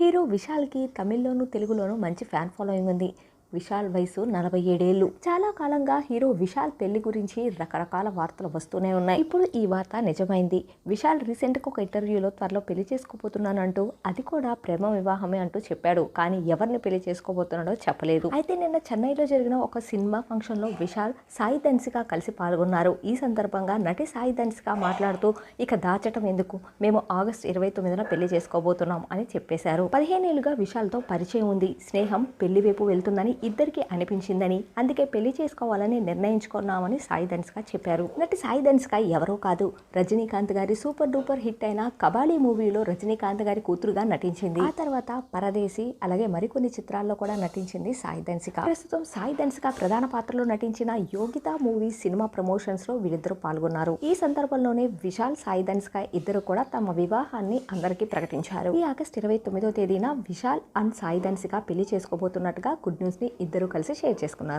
Hero విశాల్కి తమిళ్ళోనూ తెలుగులోనూ మంచి fan following ఉంది. విశాల్ వయసు నలభై ఏడేళ్ళు చాలా కాలంగా హీరో విశాల్ పెళ్ళి గురించి రకరకాల వార్తలు వస్తూనే ఉన్నాయి. ఇప్పుడు ఈ వార్త నిజమైంది. విశాల్ రీసెంట్గా ఒక ఇంటర్వ్యూలో త్వరలో పెళ్ళి చేసుకోబోతున్నానంటూ అది కూడా ప్రేమ వివాహమే అంటూ చెప్పాడు. కానీ ఎవరిని పెళ్ళి చేసుకోబోతున్నాడో చెప్పలేదు. అయితే నిన్న చెన్నైలో జరిగిన ఒక సినిమా ఫంక్షన్లో విశాల్ సాయి ధన్సిగా కలిసి పాల్గొన్నారు. ఈ సందర్భంగా నటి సాయి ధన్సిగా మాట్లాడుతూ ఇక దాచటం ఎందుకు? మేము ఆగస్ట్ ఇరవై తొమ్మిదిన పెళ్ళి చేసుకోబోతున్నాం అని చెప్పేశారు. పదిహేనేళ్ళుగా విశాల్తో పరిచయం ఉంది. స్నేహం పెళ్ళి వైపు వెళ్తుందని ఇద్దరికి అనిపించిందని అందుకే పెళ్ళి చేసుకోవాలని నిర్ణయించుకున్నామని సాయి ధన్స్కా చెప్పారు. నటి సాయి ధన్స్కా ఎవరో కాదు. రజనీకాంత్ గారి సూపర్ డూపర్ హిట్ అయిన కబాలీ మూవీలో రజనీకాంత్ గారి కూతురుగా నటించింది. ఆ తర్వాత పరదేశి అలాగే మరికొన్ని చిత్రాల్లో కూడా నటించింది సాయి ధన్సిక ప్రస్తుతం సాయి ధన్సిక ప్రధాన పాత్రలో నటించిన యోగిత మూవీ సినిమా ప్రమోషన్స్లో వీరిద్దరూ పాల్గొన్నారు. ఈ సందర్భంలోనే విశాల్ సాయి ధన్సిక ఇద్దరు కూడా తమ వివాహాన్ని అందరికీ ప్రకటించారు. ఈ ఆగస్ట్ ఇరవై తొమ్మిదో తేదీన విశాల్ అండ్ సాయి ధన్సిక పెళ్ళి చేసుకోబోతున్నట్టుగా గుడ్ న్యూస్ని ఇద్దరూ కలిసి షేర్ చేసుకున్నారు.